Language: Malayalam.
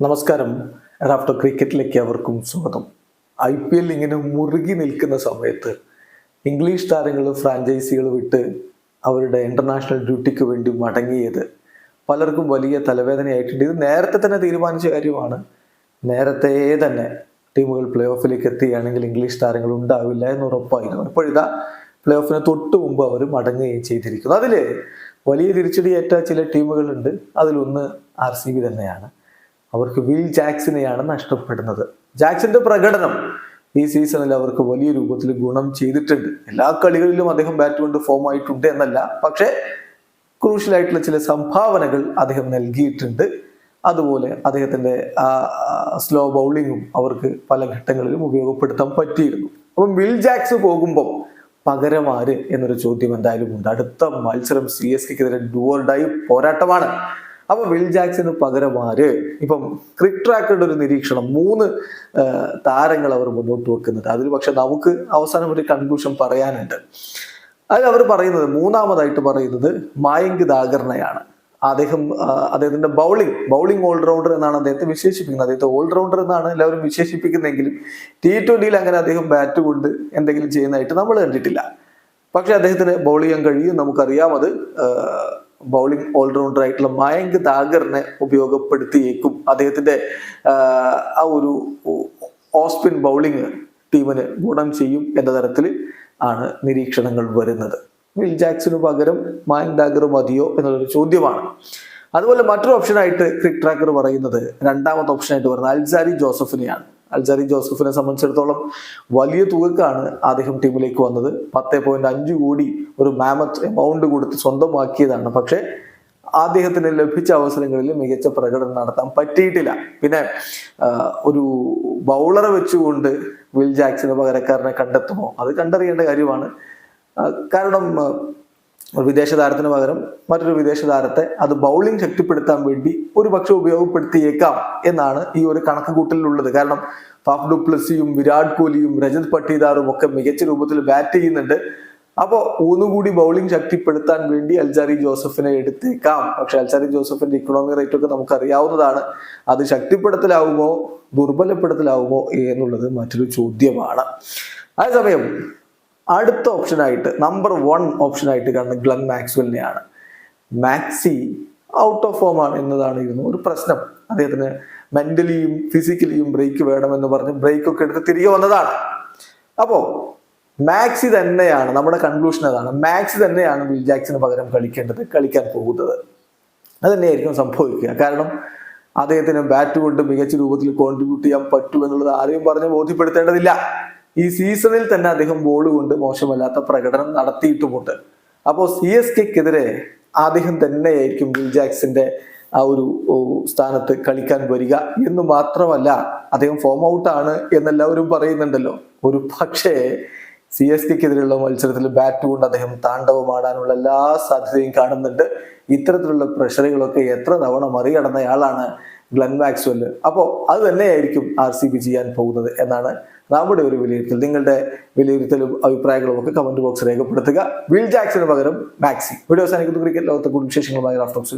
നമസ്കാരം. റാഫ്റ്റർ ക്രിക്കറ്റിലേക്ക് അവർക്കും സ്വാഗതം. ഐ പി എൽ ഇങ്ങനെ മുറുകി നിൽക്കുന്ന സമയത്ത് ഇംഗ്ലീഷ് താരങ്ങൾ ഫ്രാഞ്ചൈസികൾ വിട്ട് അവരുടെ ഇന്റർനാഷണൽ ഡ്യൂട്ടിക്ക് വേണ്ടി മടങ്ങിയത് പലർക്കും വലിയ തലവേദനയായിട്ടുണ്ട്. ഇത് നേരത്തെ തന്നെ തീരുമാനിച്ച കാര്യമാണ്. നേരത്തെ തന്നെ ടീമുകൾ പ്ലേ ഓഫിലേക്ക് എത്തുകയാണെങ്കിൽ ഇംഗ്ലീഷ് താരങ്ങൾ ഉണ്ടാവില്ല എന്ന് ഉറപ്പായിരുന്നു. ഇപ്പോഴിതാ പ്ലേ ഓഫിന് തൊട്ട് മുമ്പ് അവർ മടങ്ങുകയും ചെയ്തിരിക്കുന്നു. അതിൽ വലിയ തിരിച്ചടിയേറ്റ ചില ടീമുകളുണ്ട്. അതിലൊന്ന് ആർ സി ബി തന്നെയാണ്. അവർക്ക് വിൽ ജാക്സിനെയാണ് നഷ്ടപ്പെടുന്നത്. ജാക്സിന്റെ പ്രകടനം ഈ സീസണിൽ അവർക്ക് വലിയ രൂപത്തിൽ ഗുണം ചെയ്തിട്ടുണ്ട്. എല്ലാ കളികളിലും അദ്ദേഹം ബാറ്റ് കൊണ്ട് ഫോം ആയിട്ടുണ്ട് എന്നല്ല പക്ഷേ ക്രൂഷ്യലായിട്ടുള്ള ചില സംഭാവനകൾ അദ്ദേഹം നൽകിയിട്ടുണ്ട്. അതുപോലെ അദ്ദേഹത്തിന്റെ സ്ലോ ബൗളിങ്ങും അവർക്ക് പല ഘട്ടങ്ങളിലും ഉപയോഗപ്പെടുത്താൻ പറ്റിയിരുന്നു. അപ്പം വിൽ ജാക്സ് പോകുമ്പോൾ പകരമാര് എന്നൊരു ചോദ്യം എന്തായാലും ഉണ്ട്. അടുത്ത മത്സരം സി എസ് കെക്കെതിരെ ഡുവർഡായി പോരാട്ടമാണ്. അപ്പൊ വിൽ ജാക്സിന് പകരം ആര്? ഇപ്പം ക്രിക് ട്രാക്കറുടെ ഒരു നിരീക്ഷണം മൂന്ന് താരങ്ങൾ അവർ മുന്നോട്ട് വെക്കുന്നുണ്ട് അതിൽ പക്ഷെ നമുക്ക് അവസാനം ഒരു കൺക്ലൂഷൻ പറയാനുണ്ട്. അതിൽ അവർ പറയുന്നത് മൂന്നാമതായിട്ട് പറയുന്നത് മായങ്ക് ദാഗറിനെയാണ്. അദ്ദേഹം അദ്ദേഹത്തിന്റെ ബൗളിംഗ് ബൗളിംഗ് ഓൾറൗണ്ടർ എന്നാണ് അദ്ദേഹത്തെ വിശേഷിപ്പിക്കുന്നത്. അദ്ദേഹത്തെ ഓൾറൗണ്ടർ എന്നാണ് എല്ലാവരും വിശേഷിപ്പിക്കുന്നതെങ്കിലും ടി ട്വന്റിയിൽ അങ്ങനെ അദ്ദേഹം ബാറ്റ് കൊണ്ട് എന്തെങ്കിലും ചെയ്യുന്നതായിട്ട് നമ്മൾ കണ്ടിട്ടില്ല. പക്ഷെ അദ്ദേഹത്തിന് ബൗൾ ചെയ്യാൻ കഴിയും. നമുക്കറിയാം അത് ബൗളിംഗ് ഓൾറൗണ്ടർ ആയിട്ടുള്ള മയങ്ക് ദാഗറിനെ ഉപയോഗപ്പെടുത്തിയേക്കും. അദ്ദേഹത്തിന്റെ ആ, ഒരു ഓസ്പിൻ ബൗളിംഗ് ടീമിന് ഗുണം ചെയ്യും എന്ന തരത്തിൽ ആണ് നിരീക്ഷണങ്ങൾ വരുന്നത്. വിൽ ജാക്സന് പകരം മയങ്ക് ദാഗർ മതിയോ എന്നുള്ളൊരു ചോദ്യമാണ്. അതുപോലെ മറ്റൊരു ഓപ്ഷനായിട്ട് ക്രിക് ട്രാക്കർ പറയുന്നത് രണ്ടാമത്തെ ഓപ്ഷനായിട്ട് പറയുന്നത് അൽസാരി ജോസഫിനെയാണ്. അൽസാരി ജോസഫിനെ സംബന്ധിച്ചിടത്തോളം വലിയ തുകക്കാണ് അദ്ദേഹം ടീമിലേക്ക് വന്നത്. പത്ത് പോയിന്റ് അഞ്ച് കോടി ഒരു മാമത്ത് എമൗണ്ട് കൊടുത്ത് സ്വന്തമാക്കിയതാണ്. പക്ഷേ അദ്ദേഹത്തിന് ലഭിച്ച അവസരങ്ങളിൽ മികച്ച പ്രകടനം നടത്താൻ പറ്റിയിട്ടില്ല. പിന്നെ ഒരു ബൗളറെ വെച്ചുകൊണ്ട് വിൽ ജാക്സന് പകരക്കാരനെ കണ്ടെത്തുമോ? അത് കണ്ടറിയേണ്ട കാര്യമാണ്. കാരണം ഒരു വിദേശ താരത്തിന് പകരം മറ്റൊരു വിദേശ താരത്തെ അത് ബൗളിംഗ് ശക്തിപ്പെടുത്താൻ വേണ്ടി ഒരു പക്ഷെ ഉപയോഗപ്പെടുത്തിയേക്കാം എന്നാണ് ഈ ഒരു കണക്ക് കൂട്ടലിലുള്ളത് കാരണം ഫാഫ് ഡുപ്ലസിയും വിരാട് കോഹ്ലിയും രജത് പട്ടീദാറും ഒക്കെ മികച്ച രൂപത്തിൽ ബാറ്റ് ചെയ്യുന്നുണ്ട്. അപ്പോൾ ഒന്നുകൂടി ബൗളിംഗ് ശക്തിപ്പെടുത്താൻ വേണ്ടി അൽജാരി ജോസഫിനെ എടുത്തേക്കാം. പക്ഷെ അൽജാരി ജോസഫിന്റെ ഇക്കണോമി റേറ്റ് ഒക്കെ നമുക്ക് അറിയാവുന്നതാണ്. അത് ശക്തിപ്പെടുത്തലാവുമോ ദുർബലപ്പെടുത്തലാവുമോ എന്നുള്ളത് മറ്റൊരു ചോദ്യമാണ്. അതേസമയം അടുത്ത ഓപ്ഷനായിട്ട് നമ്പർ വൺ ഓപ്ഷനായിട്ട് കാണുന്നത് ഗ്ലൻ മാക്സ്വെല്ലിനെയാണ് മാക്സി ഔട്ട് ഓഫ് ഫോം ആണ് എന്നതാണ് എന്നതാണിരുന്നു ഒരു പ്രശ്നം. അദ്ദേഹത്തിന് മെന്റലിയും ഫിസിക്കലിയും ബ്രേക്ക് വേണമെന്ന് പറഞ്ഞ് ബ്രേക്ക് ഒക്കെ എടുത്ത് തിരികെ വന്നതാണ്. അപ്പോ മാക്സി തന്നെയാണ് നമ്മുടെ കൺക്ലൂഷൻ അതാണ്. മാക്സി തന്നെയാണ് വിൽ ജാക്സിന് പകരം കളിക്കേണ്ടത് കളിക്കാൻ പോകുന്നത്. അത് തന്നെയായിരിക്കും സംഭവിക്കുക. കാരണം അദ്ദേഹത്തിന് ബാറ്റ് കൊണ്ട് മികച്ച രൂപത്തിൽ കോൺട്രിബ്യൂട്ട് ചെയ്യാൻ പറ്റുമെന്നുള്ളത് ആരെയും പറഞ്ഞ് ബോധ്യപ്പെടുത്തേണ്ടതില്ല. ഈ സീസണിൽ തന്നെ അദ്ദേഹം ബോൾ കൊണ്ട് മോശമല്ലാത്ത പ്രകടനം നടത്തിയിട്ടുമുണ്ട്. അപ്പോൾ സി എസ് കെക്കെതിരെ അദ്ദേഹം തന്നെയായിരിക്കും വിൽ ജാക്സിന്റെ ആ ഒരു സ്ഥാനത്ത് കളിക്കാൻ വരിക എന്ന് മാത്രമല്ല അദ്ദേഹം ഫോം ഔട്ട് ആണ് എന്നെല്ലാവരും പറയുന്നുണ്ടല്ലോ. ഒരു പക്ഷേ സി എസ് കെക്കെതിരെയുള്ള മത്സരത്തിൽ ബാറ്റ് കൊണ്ട് അദ്ദേഹം താണ്ഡവമാടാനുള്ള എല്ലാ സാധ്യതയും കാണുന്നുണ്ട്. ഇത്തരത്തിലുള്ള പ്രഷറുകളൊക്കെ എത്ര തവണ മറികടന്നയാളാണ് ഗ്ലെൻ മാക്സ്വെൽ അപ്പോൾ അത് തന്നെയായിരിക്കും ആർ സി ബി ചെയ്യാൻ പോകുന്നത് എന്നാണ് നമ്മുടെ ഒരു വിലയിരുത്തൽ. നിങ്ങളുടെ വിലയിരുത്തലും അഭിപ്രായങ്ങളും ഒക്കെ കമന്റ് ബോക്സ് രേഖപ്പെടുത്തുക. വിൽ ജാക്സിന് പകരം മാക്സി വീഡിയോ അവസാനിക്കുന്ന. ക്രിക്കറ്റ് ലോകത്തെ കൂടുതൽ വിശേഷങ്ങളുമായി റാഫ്റ്റോക്സ്